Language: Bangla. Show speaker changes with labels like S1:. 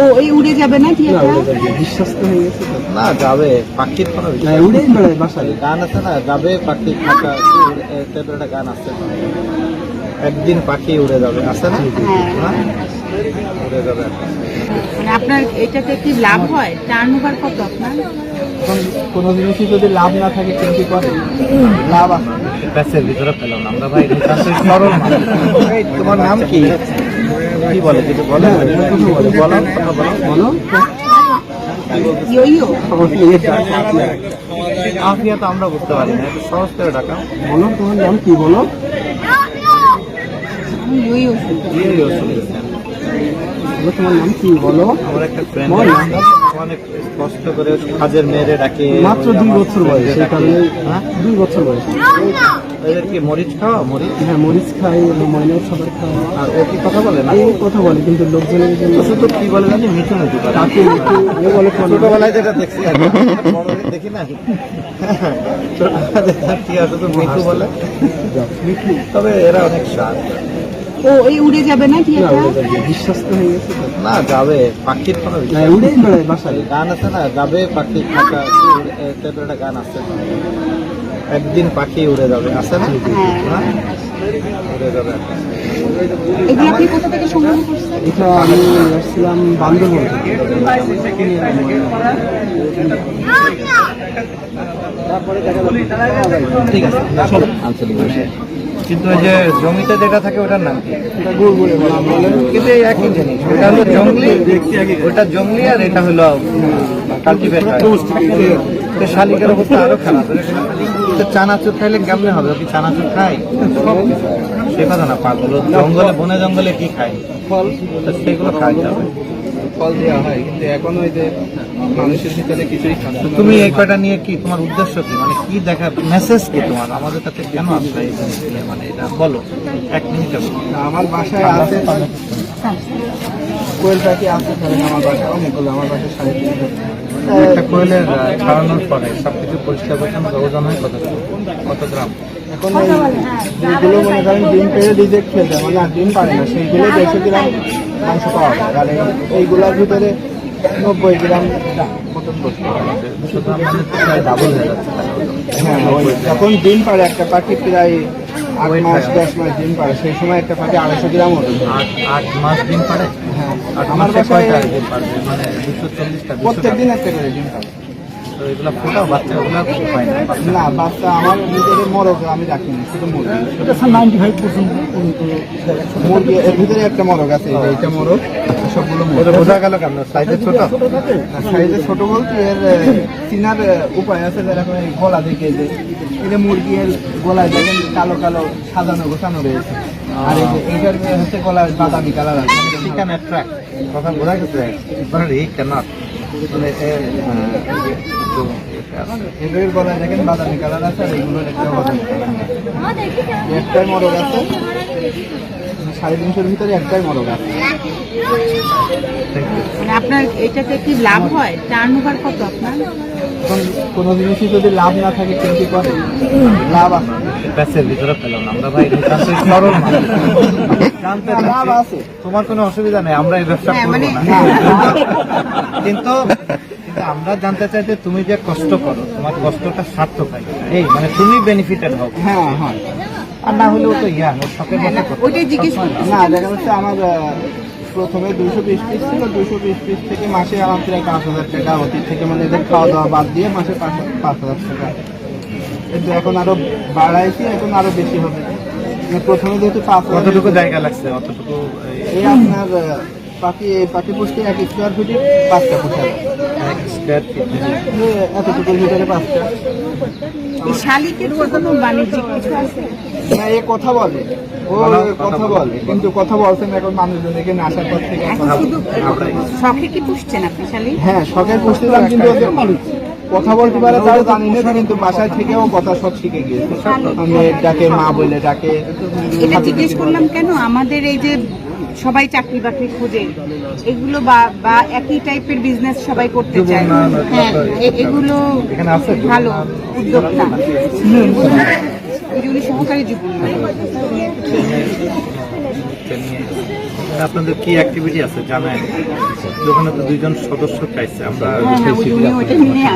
S1: ও এই উড়ে যাবে না কি
S2: না, উড়ে যাবে। বিশ্বস্ত হয়ে গেছে
S3: না যাবে পাখির কোনো বিষয়
S2: উড়েই বেড়ায় বাসায়।
S3: গান আছে না যাবে পাখি খাতা টাইপের একটা গান আছে। একদিন পাখি উড়ে যাবে আছে না?
S1: হ্যাঁ।
S3: হ্যাঁ? উড়ে যাবে।
S1: মানে আপনার এটাতে কি লাভ হয়? টার্ন ওভার কত আপনার?
S2: কোনো জিনিসই যদি লাভ না থাকে কেউ কি করে। লাভ আছে।
S3: ভিতরে পেলাম না। আমরা ভাই তোমার নাম কি? কি বলে? কিছু বলে? বলো বলো
S2: বলো।
S1: ইয়ো ইয়ো।
S3: আফিয়া। তো আমরা বুঝতে পারি না সহজ করে ডাকা
S2: বলো তোমার নাম কি বলো? তোমার নাম কি বলো?
S3: আমার একটা ফ্রেন্ড। অনেক কষ্ট করে কাজের মেয়েরে ডাকে
S2: মাত্র দুই বছর বয়স সেই
S3: হ্যাঁ?
S2: দুই বছর বয়স।
S3: এদের কি মরিচ খাওয়া মরিচ
S2: হ্যাঁ মরিচ খাই ময়নার খাবার খাই
S3: আর ও কি কথা বলে না?
S2: এই কথা বলে কিন্তু লোকজনের জন্য
S3: শুধু কি বলে জানি? মিঠু মিঠু
S2: বলে।
S3: ছোটবেলায় যেটা দেখছি বড় হয়ে দেখি না ছোটবেলায় কি শুধু মিঠু বলে? তবে এরা অনেক সার
S1: ও এই উড়ে যাবে না
S2: যাবে। বিশ্বস্ত হয়ে গেছে
S3: না যাবে পাখির কোনো
S2: না, উড়েই বেড়ায় বাসায়।
S3: গান আছে না যাবে পাখি। খাতা টাইপের একটা গান আছে। একদিন পাখি উড়ে যাবে আছে না
S1: হ্যাঁ।
S3: হ্যাঁ? উড়ে যাবে
S1: এগুলো আপনি কোথা থেকে সংগ্রহ করছেন
S2: এটা আমি আসছিলাম বান্দরবন থেকে।
S3: ঠিক আছে আঞ্চলিক ভাষায় কিন্তু ওই যে জমিতে যেটা থাকে ওটার নাম কি। কিন্তু এই একই জিনিস ওটা হলো জঙ্গলি ওটা জঙ্গলি আর এটা হলো কাল্টিভেট শালিকের অবস্থা আরও খারাপ চানাচুর খাইলে কেমনে হবে? কি চানাচুর খাই সে কথা না পাগল। জঙ্গলে বনে জঙ্গলে কি খায়?
S2: ফল।
S3: সেগুলো খাওয়া যাবে।
S2: ফল দেওয়া হয় কিন্তু এখন ওই যে মানুষের ভিতরে কিছুই
S3: তো তুমি এই কয়টা নিয়ে কি তোমার উদ্দেশ্য কি? মানে কি দেখা মেসেজ কি তোমার? আমাদের কাছে কেন আসলে মানে এটা বলো। এক মিনিটে
S2: আমার বাসায় আছে। কোয়েল পাখি আছে ধরেন আমার বাসায় অনেকগুলো আমার বাসায় সাড়ে
S3: একটা কোয়েলের ছাড়ানোর পরে সবকিছু পরিষ্কার পরিচ্ছন্ন ওজন হয় কত কত গ্রাম?
S2: এখন ওই যেগুলো মনে করেন ডিম পেড়ে রিজেক্ট খেলতে মানে ডিম পারে না সেইগুলো দেড়শো গ্রাম মাংস পাওয়া যায়। আর এইগুলোর ভিতরে নব্বই গ্রাম।
S3: হয়ে
S2: ওই যখন ডিম পারে একটা পাখি প্রায় আট মাস। দশ মাস ডিম পারে সেই সময় একটা পাখি আড়াইশো গ্রাম ওজন
S3: আট আট মাস দিন পারে
S2: হ্যাঁ। আমার বাসায়
S3: দিন মানে
S2: প্রত্যেক দিন একটা করে ডিম পারে
S3: তো এগুলো ফোটাও বাচ্চা পায় না।
S2: না বাচ্চা আমার ভিতরে মরক আমি রাখিনি শুধু মুরগি।
S3: নাইনটি ফাইভ পার্সেন্ট
S2: মুরগি এর ভিতরে একটা মরক আছে এইটা সবগুলো
S3: বোঝা গেল কেন? সাইজে ছোট?
S2: সাইজে ছোট বলতে এর চিনার উপায় আছে যেরকম গলা দিকে যে এটা মুরগির গলায় দেখেন কালো কালো সাজানো গোছানো রয়েছে। আর এইটার হচ্ছে গলায় বাদামি কালার আছে।
S3: চিকেন অ্যাট্রাক্ট কথা বোঝা গেছে? কেন মানে এ, আহ, তো
S2: এদের গলায় দেখেন বাদামি কালার আছে আর এইগুলোর একটা বাদামি কালার একটাই মরক আছে। সাড়ে তিনশোর ভিতরে একটাই মরক আছে।
S1: মানে আপনার এটাতে কি লাভ হয়? টার্ন ওভার কত আপনার?
S2: এখন কোনো জিনিসই যদি লাভ না থাকে কেউ কি করে লাভ আছে।
S3: ভিতরে পেলাম আমরা ভাই সরল জানতে
S2: না,
S3: চাচ্ছি, তোমার কোনো অসুবিধা নেই আমরা এই ব্যবসা
S1: হ্যাঁ,
S3: করব
S1: মানে-
S3: না। কিন্তু কিন্তু আমরা জানতে চাই যে তুমি যে কষ্ট করো তোমার কষ্টটা সার্থক হয় এই মানে তুমি বেনিফিটেড হও।
S2: হ্যাঁ হ্যাঁ।
S3: আর না হলেও তো ইয়া শখের
S1: ওইটাই জিজ্ঞেস
S2: না। দেখা যাচ্ছে আমার প্রথমে দুশো পিস পিস ছিল দুশো পিস পিস থেকে মাসে আমার প্রায় পাঁচ হাজার টাকা অতীত থেকে মানে এদের খাওয়া দাওয়া বাদ দিয়ে মাসে পাঁচ পাঁচ হাজার টাকা। কিন্তু এখন আরও বাড়াইছি এখন আরও বেশি হবে। প্রথমে যেহেতু
S3: কতটুকু জায়গা লাগছে? অতটুকু এই
S2: এই আপনার পাখি পাখি পুষতে এক স্কোয়ার ফিটে পাঁচটা পোষা
S3: এক স্কোয়ার ফিট
S2: এই এতটুকুর ভিতরে পাঁচটা।
S1: শালিকের কোনো বাণিজ্যিক কিছু আছে?
S2: না এ কথা বলে। ও
S3: কথা বলে
S2: কিন্তু কথা বলছেন এখন মানুষজন এখানে আসার পর থেকে
S1: শখে কি পুষছেন আপনি শালিক
S2: হ্যাঁ শখের পুষছিলাম কিন্তু ওদের কথা বলতে পারে তারা জানি না কিন্তু বাসায় থেকেও কথা সব শিখে গিয়েছে। আমি ডাকে মা বলে ডাকে।
S1: এটা জিজ্ঞেস করলাম কেন? আমাদের এই যে সবাই চাকরি বাকরি খুঁজে এগুলো বা বা একই টাইপের বিজনেস সবাই করতে চায়।
S3: না,
S1: হ্যাঁ এ- এগুলো
S3: এখানে আছে যুবক
S1: ভালো? উদ্যোক্তা। যে উনি সহকারী জীবন।
S3: আপনাদের কি অ্যাক্টিভিটি আছে? জানেন? ওখানে তো দুইজন সদস্য চাইছে আমরা
S1: হ্যাঁ হ্যাঁ ওইটা নিয়ে